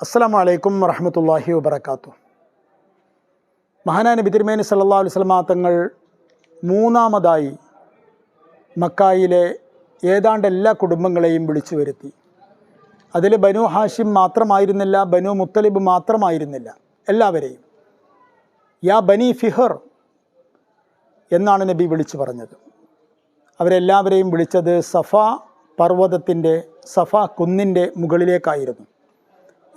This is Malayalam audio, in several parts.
അസ്സാം വലൈക്കും വറഹമത്തല്ലാഹി വബർക്കാത്തു മഹാനായ നബി തിരുമേനി സല്ലാ അലുസ്ലമാ തങ്ങൾ മൂന്നാമതായി മക്കായിലെ ഏതാണ്ട് എല്ലാ കുടുംബങ്ങളെയും വിളിച്ചു വരുത്തി. അതിൽ ബനു ഹാഷിം മാത്രമായിരുന്നില്ല ബനു മുത്തലിബ് മാത്രമായിരുന്നില്ല എല്ലാവരെയും. യാ ബനി ഫിഹർ എന്നാണ് നബി വിളിച്ചു പറഞ്ഞത്. അവരെല്ലാവരെയും വിളിച്ചത് സഫ പർവതത്തിന്റെ സഫ കുന്നിന്റെ മുകളിലേക്കായിരുന്നു.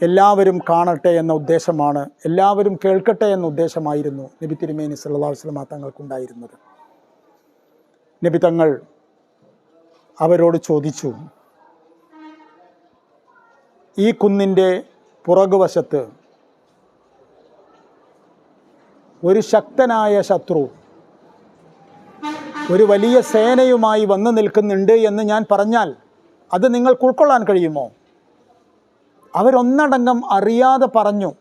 എല്ലാവരും കാണട്ടെ എന്ന ഉദ്ദേശമാണ് എല്ലാവരും കേൾക്കട്ടെ എന്ന ഉദ്ദേശമായിരുന്നു നബി തിരുമേനി സല്ലാ വസ്ലമ തങ്ങൾക്കുണ്ടായിരുന്നത്. നബി തങ്ങൾ അവരോട് ചോദിച്ചു ഈ കുന്നിന്റെ പുറകുവശത്ത് ഒരു ശക്തനായ ശത്രു ഒരു വലിയ സേനയുമായി വന്നു നിൽക്കുന്നുണ്ട് എന്ന് ഞാൻ പറഞ്ഞാൽ അത് നിങ്ങൾക്ക് ഉൾക്കൊള്ളാൻ കഴിയുമോ? അവരൊന്നടങ്കം അറിയാതെ പറഞ്ഞു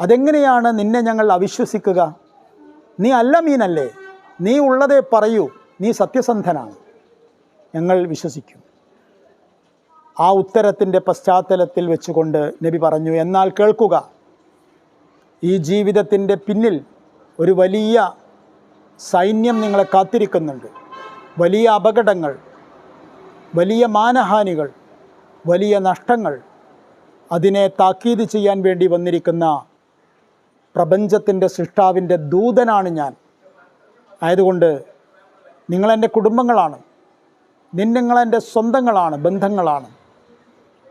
അതെങ്ങനെയാണ് നിന്നെ ഞങ്ങൾ അവിശ്വസിക്കുക? നീ അല്ല മീനല്ലേ? നീ ഉള്ളതേ പറയൂ. നീ സത്യസന്ധനാണ്. ഞങ്ങൾ വിശ്വസിക്കും. ആ ഉത്തരത്തിന്റെ പശ്ചാത്തലത്തിൽ വെച്ചുകൊണ്ട് നബി പറഞ്ഞു എന്നാൽ കേൾക്കുക. ഈ ജീവിതത്തിന്റെ പിന്നിൽ ഒരു വലിയ സൈന്യം നിങ്ങളെ കാത്തിരിക്കുന്നുണ്ട്. വലിയ അപകടങ്ങൾ വലിയ മാനഹാനികൾ വലിയ നഷ്ടങ്ങൾ അതിനെ താക്കീത് ചെയ്യാൻ വേണ്ടി വന്നിരിക്കുന്ന പ്രപഞ്ചത്തിന്റെ സൃഷ്ടാവിന്റെ ദൂതനാണ് ഞാൻ. ആയതുകൊണ്ട് നിങ്ങളെന്റെ കുടുംബങ്ങളാണ്. നിങ്ങളെന്റെ സ്വന്തങ്ങളാണ് ബന്ധങ്ങളാണ്.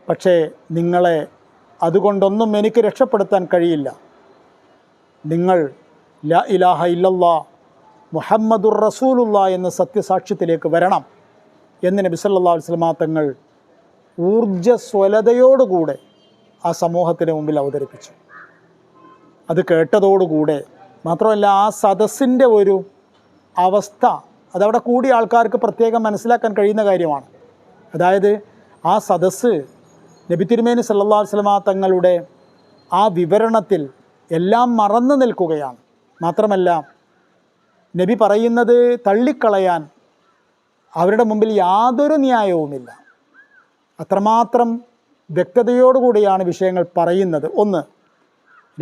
പക്ഷേ നിങ്ങളെ അതുകൊണ്ടൊന്നും എനിക്ക് രക്ഷപ്പെടുത്താൻ കഴിയില്ല. നിങ്ങൾ ലാ ഇലാഹ ഇല്ലല്ലാ മുഹമ്മദുർ റസൂലുള്ള എന്ന സത്യസാക്ഷ്യത്തിലേക്ക് വരണം എന്ന് നബി വസ്ലമാങ്ങൾ ഊർജസ്വലതയോടുകൂടെ ആ സമൂഹത്തിന് മുമ്പിൽ അവതരിപ്പിച്ചു. അത് കേട്ടതോടുകൂടെ മാത്രമല്ല ആ സദസ്സിന്റെ ഒരു അവസ്ഥ അതവിടെ കൂടിയ ആൾക്കാർക്ക് പ്രത്യേകം മനസ്സിലാക്കാൻ കഴിയുന്ന കാര്യമാണ്. അതായത് ആ സദസ്സ് നബി തിരുമേനി സല്ലാ വസ്ലമ തങ്ങളുടെ ആ വിവരണത്തിൽ എല്ലാം മറന്നു നിൽക്കുകയാണ്. മാത്രമല്ല നബി പറയുന്നത് തള്ളിക്കളയാൻ അവരുടെ മുമ്പിൽ യാതൊരു ന്യായവുമില്ല. അത്രമാത്രം വ്യക്തതയോടുകൂടിയാണ് വിഷയങ്ങൾ പറയുന്നത്. ഒന്ന്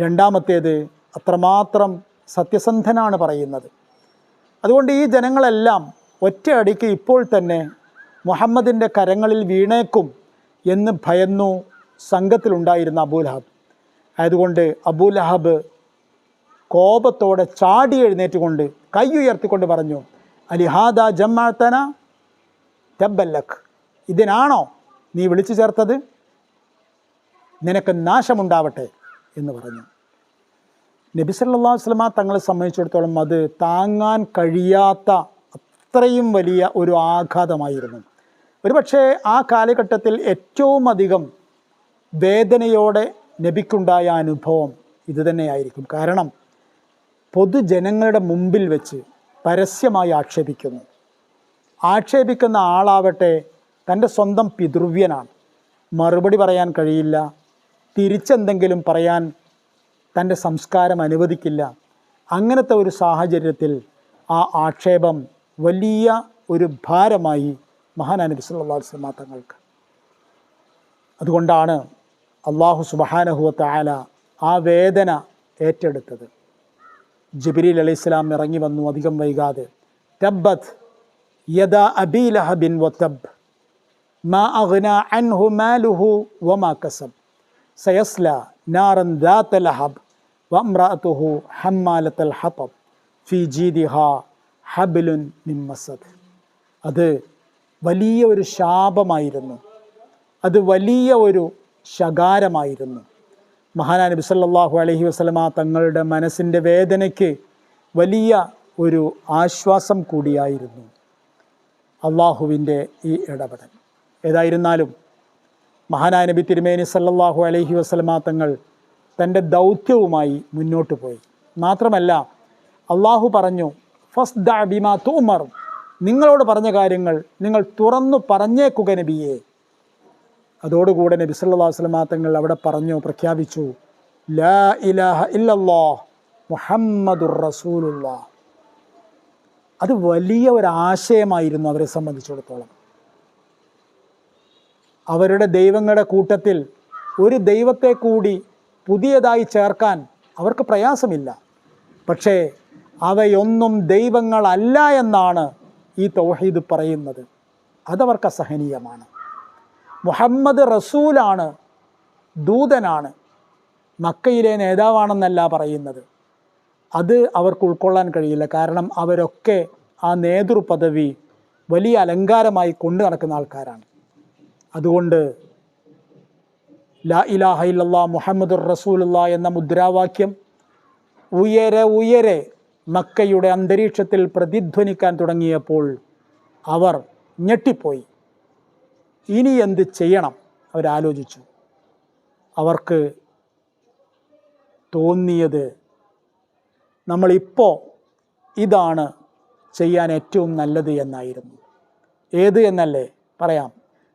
രണ്ടാമത്തേത് അത്രമാത്രം സത്യസന്ധനാണ് പറയുന്നത്. അതുകൊണ്ട് ഈ ജനങ്ങളെല്ലാം ഒറ്റയടിക്ക് ഇപ്പോൾ തന്നെ മുഹമ്മദിന്റെ കരങ്ങളിൽ വീണേക്കും എന്ന് ഭയന്നു സംഘത്തിലുണ്ടായിരുന്ന അബൂലഹബ് ആയതുകൊണ്ട് അബൂലഹബ് കോപത്തോടെ ചാടി എഴുന്നേറ്റുകൊണ്ട് കൈ ഉയർത്തിക്കൊണ്ട് പറഞ്ഞു അലിഹാദ ജമ്മാത്തന തബ്ബല്ലഖ് ഇതിനാണോ നീ വിളിച്ചു ചേർത്തത്? നിനക്ക് നാശമുണ്ടാവട്ടെ എന്ന് പറഞ്ഞു. നബി വസ്ലമ തങ്ങളെ സംബന്ധിച്ചിടത്തോളം അത് താങ്ങാൻ കഴിയാത്ത അത്രയും വലിയ ഒരു ആഘാതമായിരുന്നു. ഒരുപക്ഷെ ആ കാലഘട്ടത്തിൽ ഏറ്റവും അധികം വേദനയോടെ നബിക്കുണ്ടായ അനുഭവം ഇതുതന്നെയായിരിക്കും കാരണം പൊതുജനങ്ങളുടെ മുമ്പിൽ വെച്ച് പരസ്യമായി ആക്ഷേപിക്കുന്നു. ആക്ഷേപിക്കുന്ന ആളാവട്ടെ തന്റെ സ്വന്തം പിതൃവ്യനാണ്. മറുപടി പറയാൻ കഴിയില്ല. തിരിച്ചെന്തെങ്കിലും പറയാൻ തന്റെ സംസ്കാരം അനുവദിക്കില്ല. അങ്ങനത്തെ ഒരു സാഹചര്യത്തിൽ ആ ആക്ഷേപം വലിയ ഒരു ഭാരമായി മഹാനബി സല്ലാ വസ്ലമ തങ്ങൾക്ക്. അതുകൊണ്ടാണ് അള്ളാഹു സുബഹാനഹുവത്ത ആല ആ വേദന ഏറ്റെടുത്തത്. ജബിരിൽ അലൈഹി ഇസ്ലാം ഇറങ്ങി വന്നു അധികം വൈകാതെ. തബ്ബത്ത് യദ അബീലഹബിൻ വത്തബ് മാ അഗ്ന അൻഹു മാലുഹു വമാ കസബ്. സയസ്ല നാറൻ ദാത്ത ലഹബ് വമ്രാത്തുഹു ഹമ്മാലത്തൽ ഹത്തബ് ഫി ജീദിഹ ഹബിലുൻ നിമ്മസദ് അത് വലിയ ഒരു ശാപമായിരുന്നു. അത് വലിയ ഒരു ശകാരമായിരുന്നു. മഹാനാ നബി സല്ലല്ലാഹു അലൈഹി വസല്ലമ തങ്ങളുടെ മനസ്സിന്റെ വേദനയ്ക്ക് വലിയ ഒരു ആശ്വാസം കൂടിയായിരുന്നു. അള്ളാഹുവിന്റെ ഈ ഇടപെടൽ. ഏതായിരുന്നാലും മഹാനായ നബി തിരുമേനി സല്ലാഹു അലഹി വസല്ലമ തങ്ങൾ തന്റെ ദൗത്യവുമായി മുന്നോട്ട് പോയി. മാത്രമല്ല അള്ളാഹു പറഞ്ഞു ഫസ്റ്റ് ദ ബിമാ തൂമർ നിങ്ങളോട് പറഞ്ഞ കാര്യങ്ങൾ നിങ്ങൾ തുറന്നു പറഞ്ഞേക്കുക നബിയെ. അതോടുകൂടെ നബി സല്ലാ അലൈഹി വസല്ലമ തങ്ങൾ അവിടെ പറഞ്ഞു പ്രഖ്യാപിച്ചു ലാ ഇലാഹ ഇല്ലല്ലാഹ് മുഹമ്മദുർ റസൂലുള്ള അത് വലിയ ഒരു ആശയമായിരുന്നു അവരെ സംബന്ധിച്ചിടത്തോളം. അവരുടെ ദൈവങ്ങളുടെ കൂട്ടത്തിൽ ഒരു ദൈവത്തെ കൂടി പുതിയതായി ചേർക്കാൻ അവർക്ക് പ്രയാസമില്ല. പക്ഷേ അവയൊന്നും ദൈവങ്ങളല്ല എന്നാണ് ഈ തൗഹീദ് പറയുന്നത്. അതവർക്ക് അസഹനീയമാണ് മുഹമ്മദ് റസൂലാണ് ദൂതനാണ് മക്കയിലെ നേതാവാണെന്നല്ല പറയുന്നത്. അത് അവർക്ക് ഉൾക്കൊള്ളാൻ കഴിയില്ല. കാരണം അവരൊക്കെ ആ നേതൃപദവി വലിയ അലങ്കാരമായി കൊണ്ടു നടക്കുന്ന ആൾക്കാരാണ്. അതുകൊണ്ട് ലാ ഇലാഹ ഇല്ലല്ലാ മുഹമ്മദുർ റസൂലുള്ള എന്ന മുദ്രാവാക്യം ഉയരെ ഉയരെ മക്കയുടെ അന്തരീക്ഷത്തിൽ പ്രതിധ്വനിക്കാൻ തുടങ്ങിയപ്പോൾ അവർ ഞെട്ടിപ്പോയി. ഇനി എന്ത് ചെയ്യണം? അവരാലോചിച്ചു അവർക്ക് തോന്നിയത് നമ്മളിപ്പോൾ ഇതാണ് ചെയ്യാൻ ഏറ്റവും നല്ലത് എന്നായിരുന്നു. ഏത് എന്നല്ലേ? പറയാം.